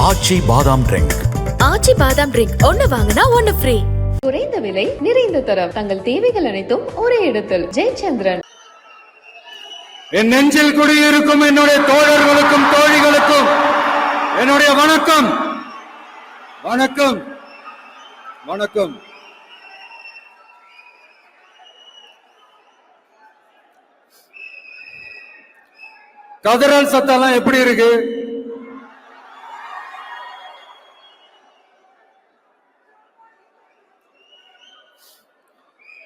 ஆச்சி பாதாம் ட்ரிங்க் ஆச்சி பாதாம் ட்ரிங்க் ஒன்னு வாங்கினா ஒன்னு ஃப்ரீ குறைந்த விலை நிறைந்த தரம். தங்கள் தேவைகள் அனைத்தும் ஒரே இடத்தில். ஜெயச்சந்திரன். என் நெஞ்சில் குடியிருக்கும் என்னுடைய தோழர்களுக்கும் தோழிகளுக்கும் என்னுடைய வணக்கம். வணக்கம். வணக்கம். கதறல் சத்தம்லாம் எப்படி இருக்கு?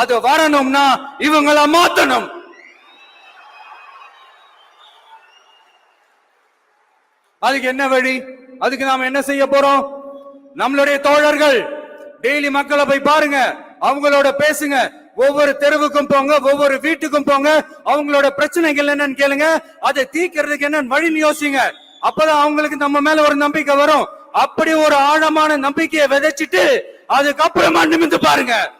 அது வரணும்னா இவங்கள மாத்தணும். அதுக்கு என்ன வழி? அதுக்கு நாம என்ன செய்ய போறோம்? நம்மளுடைய தோழர்கள் டெய்லி மக்களை போய் பாருங்க. அவங்களோட பேசுங்க. ஒவ்வொரு தெருவுக்கும் போங்க ஒவ்வொரு வீட்டுக்கும் போங்க. அவங்களோட பிரச்சனைகள் என்னன்னு கேளுங்க. அதை தீக்கிறதுக்கு என்னன்னு வழின்னு யோசிங்க. அப்பதான் அவங்களுக்கு நம்ம மேல ஒரு நம்பிக்கை வரும். அப்படி ஒரு ஆழமான நம்பிக்கையை விதைச்சிட்டு அதுக்கப்புறமா நிமிந்து பாருங்க.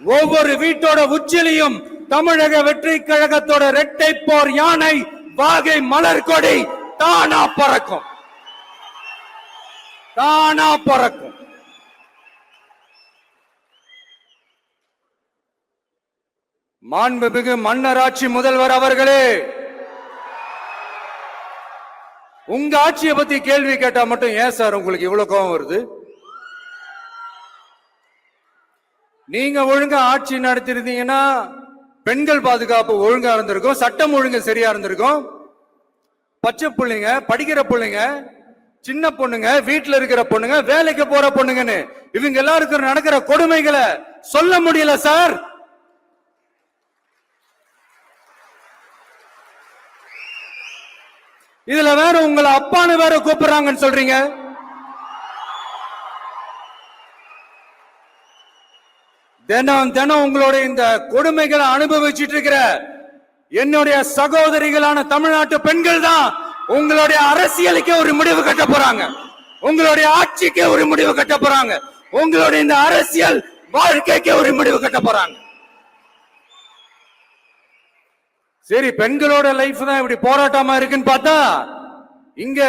ஒவ்வொரு வீட்டோட உச்சிலையும் தமிழக வெற்றி கழகத்தோட இரட்டை போர் யானை வாகை மலர் கொடி தானா பறக்கும். தானா பறக்கும். மாண்புமிகு மன்னராட்சி முதல்வர் அவர்களே உங்க ஆட்சியை பத்தி கேள்வி கேட்டா மட்டும் ஏன் சார் உங்களுக்கு இவ்வளவு கோபம் வருது? நீங்க ஒழுங்கா ஆட்சி நடத்திருந்தீங்கன்னா பெண்கள் பாதுகாப்பு ஒழுங்கா இருந்திருக்கும் சட்டம் ஒழுங்கு சரியா இருந்திருக்கும். பச்சை பிள்ளைங்க படிக்கிற பிள்ளைங்க சின்ன பொண்ணுங்க வீட்டுல இருக்கிற பொண்ணுங்க வேலைக்கு போற பொண்ணுங்கன்னு இவங்க எல்லாருக்கும் நடக்கிற கொடுமைகளை சொல்ல முடியல சார். இதுல வேற உங்களை அப்பான்னு வேற கூப்பிடுறாங்கன்னு சொல்றீங்க. தினம் தினம் உங்களுடைய இந்த கொடுமைகளை அனுபவிச்சிட்டு இருக்கிற என்னுடைய சகோதரிகளான தமிழ்நாட்டு பெண்கள் தான் உங்களுடைய அரசியலுக்கே ஒரு முடிவு கட்ட போறாங்க. உங்களுடைய ஆட்சிக்கே ஒரு முடிவு கட்ட போறாங்க. உங்களுடைய இந்த அரசியல் வாழ்க்கைக்கே ஒரு முடிவு கட்ட போறாங்க. சரி பெண்களோட லைஃப் தான் இப்படி போராட்டமா இருக்குன்னு பார்த்தா இங்க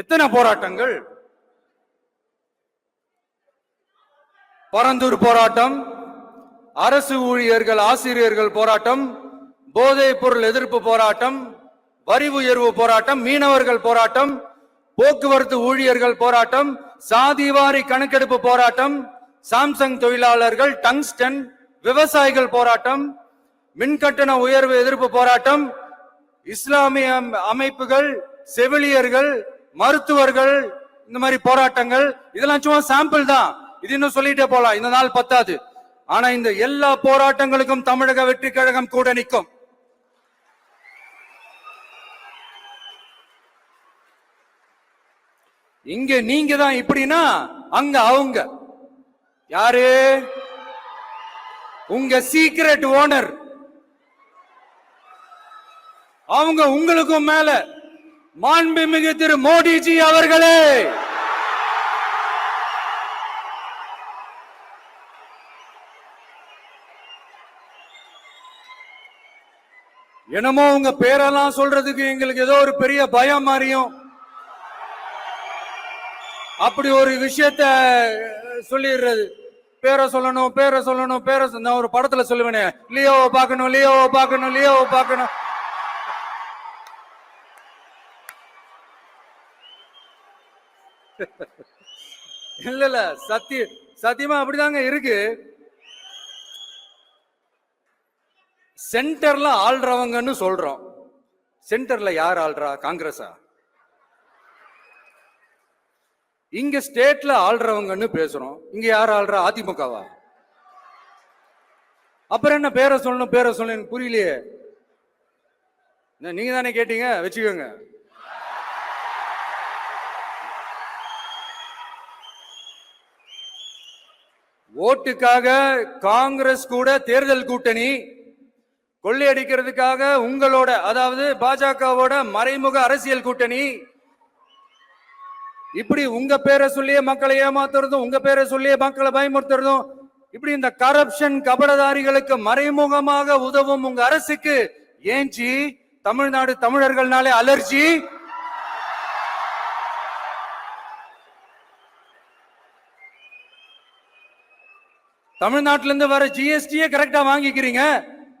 எத்தனை போராட்டங்கள்? பரந்தூர் போராட்டம் அரசு ஊழியர்கள் ஆசிரியர்கள் போராட்டம் போதைப் பொருள் எதிர்ப்பு போராட்டம் வரி உயர்வு போராட்டம் மீனவர்கள் போராட்டம் போக்குவரத்து ஊழியர்கள் போராட்டம் சாதிவாரி கணக்கெடுப்பு போராட்டம் சாம்சங் தொழிலாளர்கள் டங்ஸ்டன் விவசாயிகள் போராட்டம் மின்கட்டண உயர்வு எதிர்ப்பு போராட்டம் இஸ்லாமிய அம்- அமைப்புகள் செவிலியர்கள் மருத்துவர்கள் இந்த மாதிரி போராட்டங்கள் இதெல்லாம் சும்மா சாம்பிள் தான். இது இன்னும் சொல்லிட்டே போலாம். இந்த நாள் பத்தாது. ஆனா இந்த எல்லா போராட்டங்களுக்கும் தமிழக வெற்றி கழகம் கூட நிற்கும். இங்க நீங்க தான் இப்படின்னா அங்க அவங்க. யாரு? உங்க சீக்ரெட் ஓனர் அவங்க உங்களுக்கும் மேல. மாண்புமிகு திரு மோடிஜி அவர்களே! என்னமோ உங்க பேரெல்லாம் சொல்றதுக்கு எங்களுக்கு ஏதோ ஒரு பெரிய பயம் மாறியும் அப்படி ஒரு விஷயத்த சொல்லிடுறது. பேரை சொல்லணும் பேரை சொல்லணும் பேரை நான் ஒரு படத்துல சொல்லுவேனே. லியோவை பார்க்கணும் லியோவை பார்க்கணும் லியோவை பார்க்கணும். இல்ல இல்ல சத்திய சத்தியமா அப்படிதாங்க இருக்கு. சென்டர்ல ஆள்றவங்கன்னு சொல்றோம். சென்டர்ல யார் ஆள்றா? காங்கிரஸா? இங்க ஸ்டேட்ல ஆள்றவங்கன்னு பேசுறோம். இங்க யார் ஆள்றா? அதிமுகவா? அப்புறம் என்ன பேரை சொல்லணும் பேரை சொல்லணும் எனக்கு புரியலையே. என்ன, நீங்க தானே கேட்டீங்க? வச்சுக்கோங்க. ஓட்டுக்காக காங்கிரஸ் கூட தேர்தல் கூட்டணி கொள்ளையடிக்கிறதுக்காக உங்களோட அதாவது பாஜகவோட மறைமுக அரசியல் கூட்டணி. இப்படி உங்க பேரை சொல்லியே மக்களை ஏமாத்துறதும் உங்க பேரை சொல்லியே மக்களை பயமுறுத்துறதும் இப்படி இந்த கரப்ஷன் கபடதாரிகளுக்கு மறைமுகமாக உதவும் உங்க அரசுக்கு ஏஞ்சி தமிழ்நாடு தமிழர்கள்னாலே அலர்ஜி. தமிழ்நாட்டுல இருந்து வர ஜிஎஸ்டியே கரெக்டா வாங்கிக்கிறீங்க.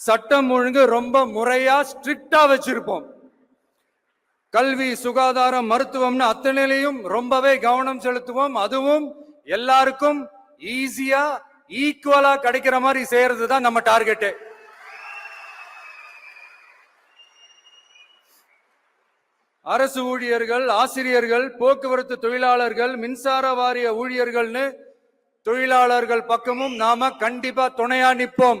சட்டம் ஒழுங்கு ரொம்ப முறையா ஸ்ட்ரிக்டா வச்சிருப்போம். கல்வி சுகாதாரம் மருத்துவம்னு அத்தனையிலையும் ரொம்பவே கவனம் செலுத்துவோம். அதுவும் எல்லாருக்கும் ஈஸியா ஈக்குவலா கிடைக்கிற மாதிரி செய்யறது தான் நம்ம டார்கெட்டு அரசு ஊழியர்கள் ஆசிரியர்கள் போக்குவரத்து தொழிலாளர்கள் மின்சார வாரிய ஊழியர்கள்னு தொழிலாளர்கள் பக்கமும் நாம கண்டிப்பா துணையா நிற்போம்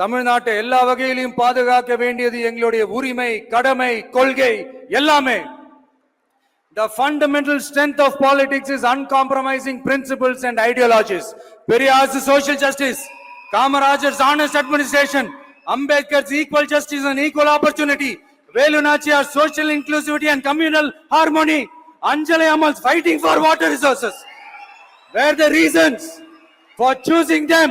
தமிழ்நாட்டை எல்லா வகையிலும் பாதுகாக்க வேண்டியது எங்களுடைய உரிமை கடமை கொள்கை எல்லாமே The fundamental strength of politics is uncompromising principles and ideologies. Periyar's social justice, Kamaraj's honest administration, Ambedkar's equal justice and equal opportunity, Velu social inclusivity and communal harmony, Anjali Amal's fighting for water resources were the reasons for choosing them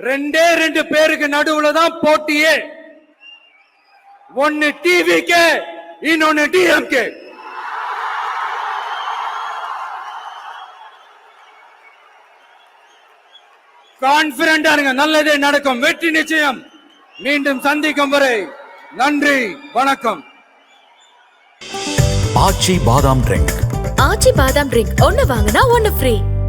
ரெண்டே ரெண்டு பேருக்கு நடுவுல தான் போட்டியே. ஒன்னு டிவிக்கு இன்னொன்னு டிஎம்கே கான்பிடண்டா இருங்க நல்லதே நடக்கும் வெற்றி நிச்சயம். மீண்டும் சந்திக்கும் வரை நன்றி வணக்கம். ஆச்சி பாதாம் ட்ரிங்க் ஆச்சி பாதாம் ட்ரிங்க் ஒன்னு வாங்கினா ஒன்னு ஃப்ரீ